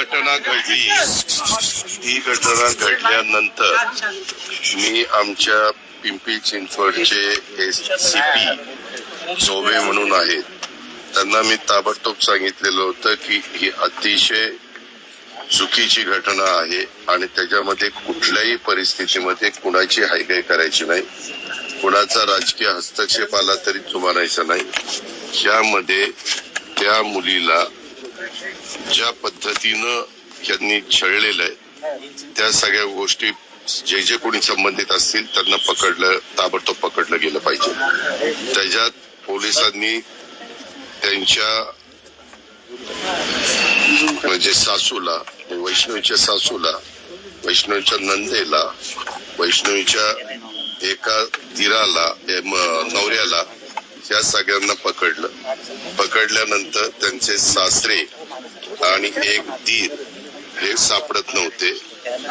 घटना घडली. ही घटना घडल्यानंतर मी आमच्या पिंपरी चिंचवडचे सी पी चोबे म्हणून आहेत त्यांना मी ताबडतोब सांगितलेलं होतं की ही अतिशय चुकीची घटना आहे आणि त्याच्यामध्ये कुठल्याही परिस्थितीमध्ये कुणाची हायगाय करायची नाही. कुणाचा राजकीय हस्तक्षेप आला तरी चुमारायचा नाही. यामध्ये त्या मुलीला ज्या पद्धतीनं यांनी छळलेलं आहे त्या सगळ्या गोष्टी जे जे कोणी संबंधित असतील त्यांना पकडलं ताबडतोब पकडलं गेलं पाहिजे. त्याच्यात पोलिसांनी त्यांच्या म्हणजे सासूला वैष्णवीच्या सासूला वैष्णवीच्या नंदेला वैष्णवीच्या एका दिराला नवऱ्याला या सगळ्यांना पकडलं. पकडल्यानंतर त्यांचे सासरे आणि एक दीर हे सापडत नव्हते.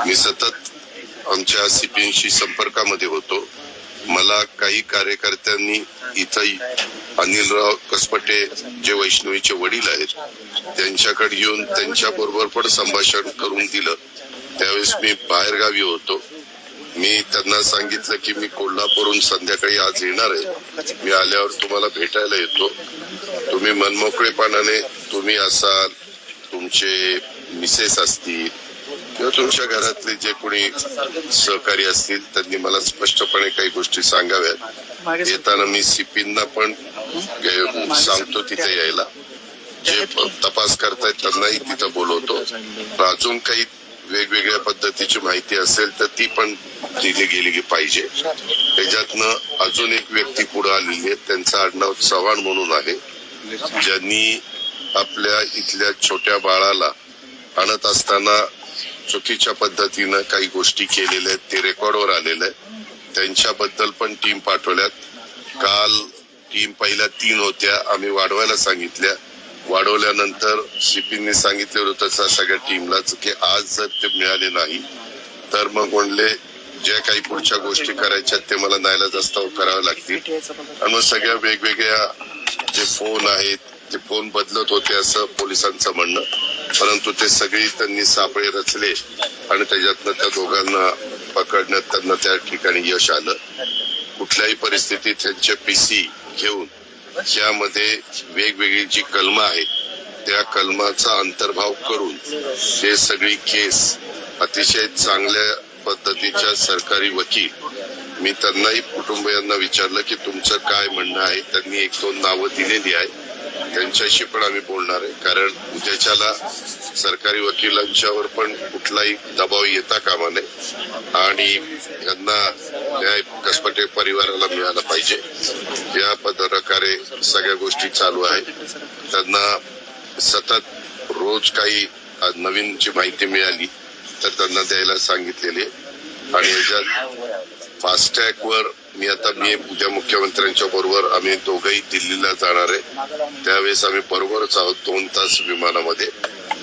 मी सतत आमच्या सीपींशी संपर्कामध्ये होतो. मला काही कार्यकर्त्यांनी इथं अनिलराव कसपटे जे वैष्णवीचे वडील आहेत त्यांच्याकडे येऊन त्यांच्याबरोबर पण संभाषण करून दिलं. त्यावेळेस मी बाहेरगावी होतो. मी त्यांना सांगितलं की मी कोल्हापूरहून संध्याकाळी आज येणार आहे. मी आल्यावर तुम्हाला भेटायला येतो. तुम्ही मनमोकळेपणाने तुम्ही असाल तुमचे मिसेस असतील किंवा तुमच्या घरातले जे कोणी सहकारी असतील त्यांनी मला स्पष्टपणे काही गोष्टी सांगाव्यात. येताना मी सीपींना पण सांगतो तिथे यायला. जे तपास करतायत त्यांनाही तिथं बोलवतो. अजून काही वेगवेगळ्या पद्धतीची माहिती असेल तर ती पण दिली गेली पाहिजे. त्याच्यातनं अजून एक व्यक्ती पुढे आलेली आहे. त्यांचं आडनाव चव्हाण म्हणून आहे. ज्यांनी आपल्या इथल्या छोट्या बाळाला आणत असताना चुकीच्या पद्धतीनं काही गोष्टी केलेल्या आहेत ते रेकॉर्डवर आलेलं आहे. त्यांच्याबद्दल पण टीम पाठवल्यात. काल टीम पहिल्या तीन होत्या आम्ही वाढवायला सांगितल्या. वाढवल्यानंतर सीपींनी सांगितलं होतं तसं सगळ्या टीमलाच की आज जर ते मिळाले नाही तर मग म्हणले ज्या काही पुढच्या गोष्टी करायच्या ते मला न्यायला जास्त कराव्या लागतील. आणि मग सगळ्या वेगवेगळ्या जे फोन आहेत ते फोन बदलत होते असं पोलिसांचं म्हणणं परंतु ते सगळी त्यांनी सापळे रचले आणि त्याच्यातनं त्या दोघांना पकडण्यात त्यांना त्या ठिकाणी यश आलं. कुठल्याही परिस्थितीत त्यांचे पीसी घेऊन ज्यामध्ये वेगवेगळी जी कलमं आहेत त्या कलमाचा अंतर्भाव करून हे सगळी केस अतिशय चांगल्या पद्धतीच्या सरकारी वकील मी त्यांनाही कुटुंबियांना विचारलं की तुमचं काय म्हणणं आहे? त्यांनी एक दोन नावं दिलेली आहे त्यांच्याशी पण आम्ही बोलणार आहे. कारण ज्याच्याला सरकारी वकिलांच्यावर पण कुठलाही दबाव येता कामा नये. आणि यांना न्याय कसपटे परिवाराला मिळाला पाहिजे. या प्रकारे सगळ्या गोष्टी चालू आहेत. त्यांना सतत रोज काही नवीनची माहिती मिळाली तर त्यांना द्यायला सांगितलेली आहे. आणि याच्यात फास्टॅग वर मी आता मी उद्या मुख्यमंत्र्यांच्या बरोबर आम्ही दोघंही दिल्लीला जाणार आहे. त्यावेळेस आम्ही बरोबरच आहोत दोन तास विमानामध्ये.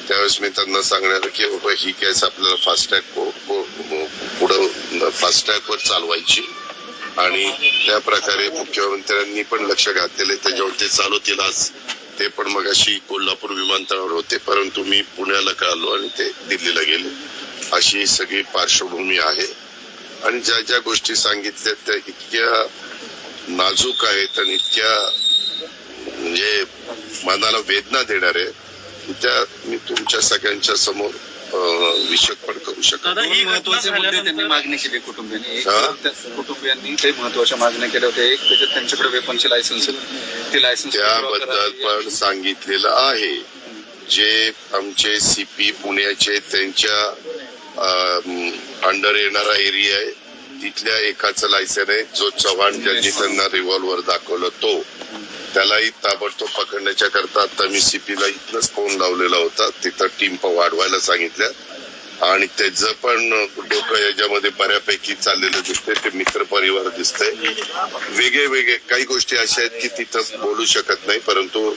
त्यावेळेस मी त्यांना सांगणार की बाबा ही केस आपल्याला फास्टॅग पुढं फास्टॅग वर चालवायची. आणि त्या प्रकारे मुख्यमंत्र्यांनी पण लक्ष घातलेले त्याच्यावर ते चालवतील आज. ते पण मग अशी कोल्हापूर विमानतळावर होते. परंतु मी पुण्याला कळालो आणि ते दिल्लीला गेले. अशी सगळी पार्श्वभूमी आहे. आणि ज्या ज्या गोष्टी सांगितल्या त्या इतक्या नाजूक आहेत आणि इतक्या म्हणजे मनाला वेदना देणाऱ्या आहेत, त्या मी तुमच्या सगळ्यांच्या समोर अं, विशद पण करू शकतो ही महत्त्वाचे मुद्दे त्यांनी मागणी केली कुटुंबियांनी. हा? कुटुंबियांनी काही महत्त्वाच्या मागण्या केल्या होत्या. एक त्याच्यात त्यांच्याकडे वेपनचे लायसन्स ते लायसन्स त्याबद्दल पण सांगितलेलं आहे. जे आमचे सीपी पुण्याचे त्यांच्या अंडर येणारा एरिया आहे. तिथल्या एकाचं लायसन आहे. जो चव्हाण ज्यांनी त्यांना रिव्हॉल्वर दाखवलं तो. त्यालाही ताबडतोब पकडण्याच्या करता आता मी सीपीला इथनच फोन लावलेला होता. तिथं टीम वाढवायला सांगितल्या. आणि त्याचं पण डोकं याच्यामध्ये बऱ्यापैकी चाललेलं दिसतंय. ते मित्र परिवार दिसतंय. वेगळे वेगळे काही गोष्टी अशा आहेत की तिथं बोलू शकत नाही. परंतु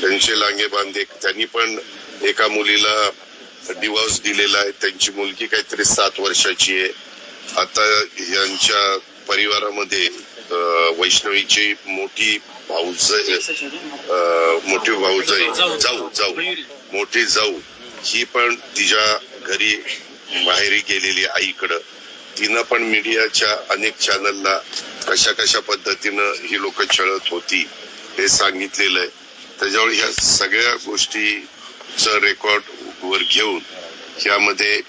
त्यांचे लांगे बांधे त्यांनी पण एका मुलीला डिवॉर्स दिलेला आहे. त्यांची मुलगी काहीतरी सात वर्षाची आहे. आता यांच्या परिवारामध्ये वैष्णवीची मोठी भाऊज मोठी भाऊजाई जाऊ जाऊ. मोठी जाऊ. ही पण तिच्या घरी माहेरी गेलेली आईकडं. तिनं पण मीडियाच्या अनेक चॅनलला कशा कशा पद्धतीनं ही लोक छळत होती हे सांगितलेलं आहे. त्याच्यावर ह्या सगळ्या गोष्टीचं रेकॉर्ड वर घेऊन यामध्ये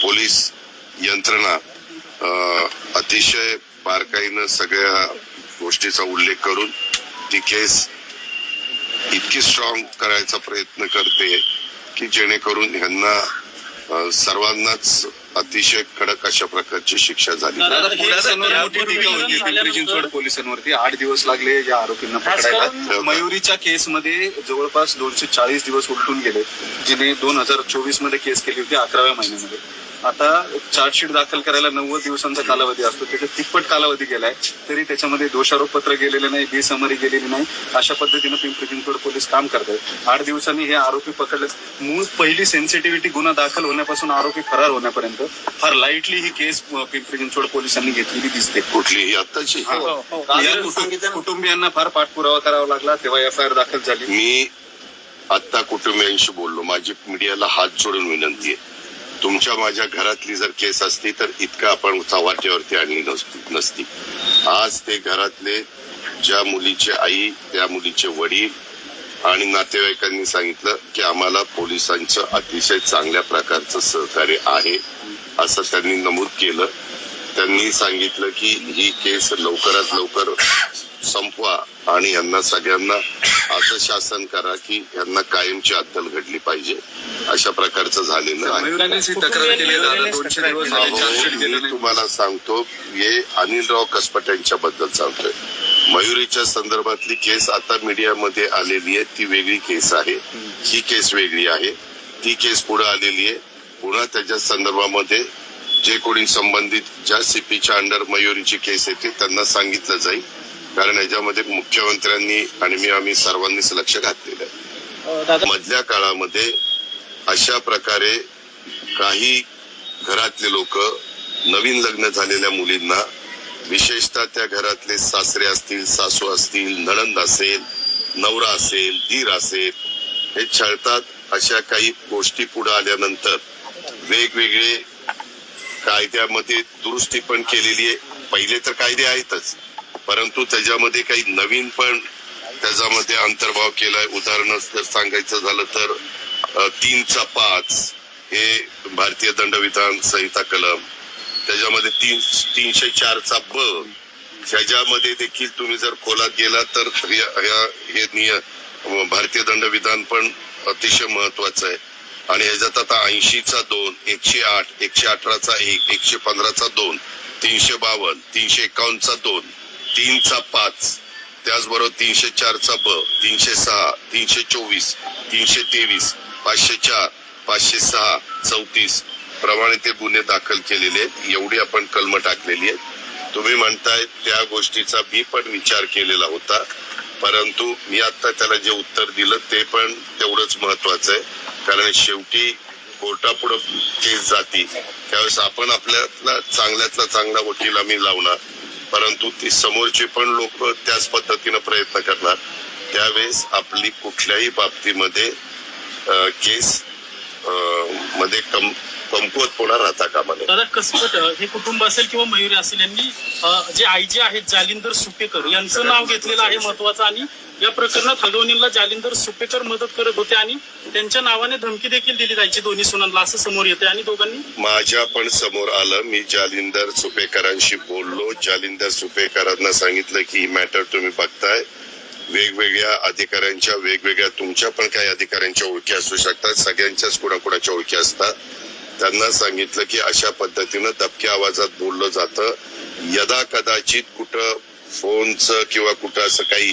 पोलीस यंत्रणा अतिशय बारकाईनं सगळ्या गोष्टीचा उल्लेख करून ती केस इतकी स्ट्रॉंग करायचा प्रयत्न करते की जेणेकरून ह्यांना सर्वांनाच अतिशय कडक अशा प्रकारची शिक्षा झाली. दादा, दादा पोलिसांवर सगळं मोठी टीका होती पिंपरी झाल्यानंतर- चिंचवड पोलिसांवरती. आठ दिवस लागले या आरोपींना पकडायला. मयुरीच्या केसमध्ये जवळपास दोनशे चाळीस दिवस उलटून गेले जिने दोन हजार चोवीसमध्ये केस केली होती अकराव्या महिन्यामध्ये. आता चार्जशीट दाखल करायला नव्वद दिवसांचा कालावधी असतो. त्याच्यात तिप्पट कालावधी गेलाय. तरी त्याच्यामध्ये दोषारोपपत्र गेलेले नाही बेसमरी गेलेली नाही. अशा पद्धतीनं पिंपरी चिंचवड पोलीस काम करतात आठ दिवसांनी हे आरोपी पकडले. मूळ पहिली सेन्सिटिव्हिटी गुन्हा दाखल होण्यापासून आरोपी फरार होण्यापर्यंत फार लाईटली ही केस पिंपरी चिंचवड पोलिसांनी घेतलेली दिसते. कुठलीही आताची हा. हो. कुटुंबियांना फार पाठपुरावा करावा लागला. तेव्हा एफ आय आर दाखल झाली. मी आता कुटुंबियांशी बोललो. माझी मीडियाला हात जोडून विनंती आहे. तुमच्या माझ्या घरातली जर केस असती तर इतकं आपण चव्हाट्यावरती आणली नसती नसती. आज ते घरातले ज्या मुलीचे आई त्या मुलीचे वडील आणि नातेवाईकांनी सांगितलं की आम्हाला पोलिसांचं अतिशय चांगल्या प्रकारचं सहकार्य आहे असं त्यांनी नमूद केलं. त्यांनी सांगितलं की ही केस लवकरात लवकर संपवा आणि यांना सगळ्यांना असं शासन करा की यांना कायमची अद्दल घडली पाहिजे. अशा प्रकारचं झालेलं आहे. तुम्हाला सांगतो हे अनिलराव कसपट यांच्या बद्दल सांगतोय. मयुरीच्या संदर्भातली केस आता मीडियामध्ये आलेली आहे ती वेगळी केस आहे. ही केस वेगळी आहे. ती केस पुढे आलेली आहे. पुन्हा त्याच्या संदर्भामध्ये जे कोणी संबंधित ज्या सीपीच्या अंडर मयुरीची केस येते त्यांना सांगितलं जाईल. कारण याच्यामध्ये मुख्यमंत्र्यांनी आणि मी आम्ही सर्वांनीच लक्ष घातलेलं आहे. मधल्या काळामध्ये अशा प्रकारे काही घरातले लोक नवीन लग्न झालेल्या मुलींना विशेषतः त्या घरातले सासरे असतील सासू असतील नणंद असेल नवरा असेल धीर असेल हे छळतात. अशा काही गोष्टी पुढे आल्यानंतर वेगवेगळे कायद्यामध्ये दुरुस्ती पण केलेली आहे. पहिले तर कायदे आहेतच परंतु त्याच्यामध्ये काही नवीन पण त्याच्यामध्ये अंतर्भाव केलाय. उदाहरण जर सांगायचं झालं तर तीनचा पाच हे भारतीय दंडविधान संहिता कलम त्याच्यामध्ये तीन तीनशे चारचा ब ह्याच्यामध्ये देखील तुम्ही जर खोलात गेला तर हे निय भारतीय दंडविधान पण अतिशय महत्वाचं आहे. आणि ह्याच्यात आता ऐंशीचा दोन एकशे आठ एकशे अठराचा एक एकशे पंधराचा दोन तीनशे बावन्न तीनशे एकावन्नचा दोन तीनचा पाच त्याचबरोबर तीनशे चारचा ब तीनशे सहा तीनशे चोवीस तीनशे तेवीस पाचशे चार पाचशे सहा चौतीस प्रमाणे ते गुन्हे दाखल केलेले आहेत. एवढी आपण कलम टाकलेली आहेत. तुम्ही म्हणताय त्या गोष्टीचा मी पण विचार केलेला होता. परंतु मी आता त्याला जे उत्तर दिलं ते पण तेवढंच महत्वाचं आहे. कारण शेवटी कोर्टापुढं केस जाती. त्यावेळेस आपण आपल्यातला चांगल्यातला चांगला वकील आम्ही लावणार. परंतु ती समोरचे पण लोक त्याच पद्धतीनं प्रयत्न करणार. त्यावेळेस आपली कुठल्याही बाबतीमध्ये केस मध्ये कम कमकुवतपणा राहता कामा नये दादा कसपट हे कुटुंब असेल किंवा मयुरी असेल यांनी अं, जे आईजी आहेत जालिंदर सुपेकर यांचं नाव घेतलेलं आहे महत्वाचं आणि या प्रकरणात हलवणीला जालिंदर सुपेकर मदत करत होते आणि त्यांच्या नावाने धमकी देखील दिली जायची दोन्ही सुनांना असं समोर येते आणि दोघांनी? माझ्या पण समोर आलं मी जालिंदर सुपेकरांशी बोललो. जालिंदर सुपेकरांना सांगितलं की ही मॅटर तुम्ही बघताय. वेगवेगळ्या अधिकाऱ्यांच्या वेगवेगळ्या तुमच्या पण काही अधिकाऱ्यांच्या ओळखी असू शकतात. सगळ्यांच्याच कुणाकुणाच्या ओळखी असतात. त्यांना सांगितलं की अशा पद्धतीनं दबक्या आवाजात बोललं जातं. यदा कदाचित कुठं फोनचं किंवा कुठं असं काही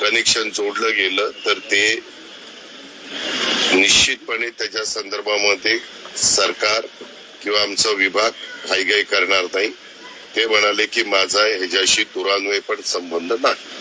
कनेक्शन जोडलं गेलं तर ते निश्चितपणे त्याच्या संदर्भामध्ये सरकार किंवा आमचा विभाग हायगाई करणार नाही. ते म्हणाले की माझा ह्याच्याशी दुरान्वय पण संबंध नाही.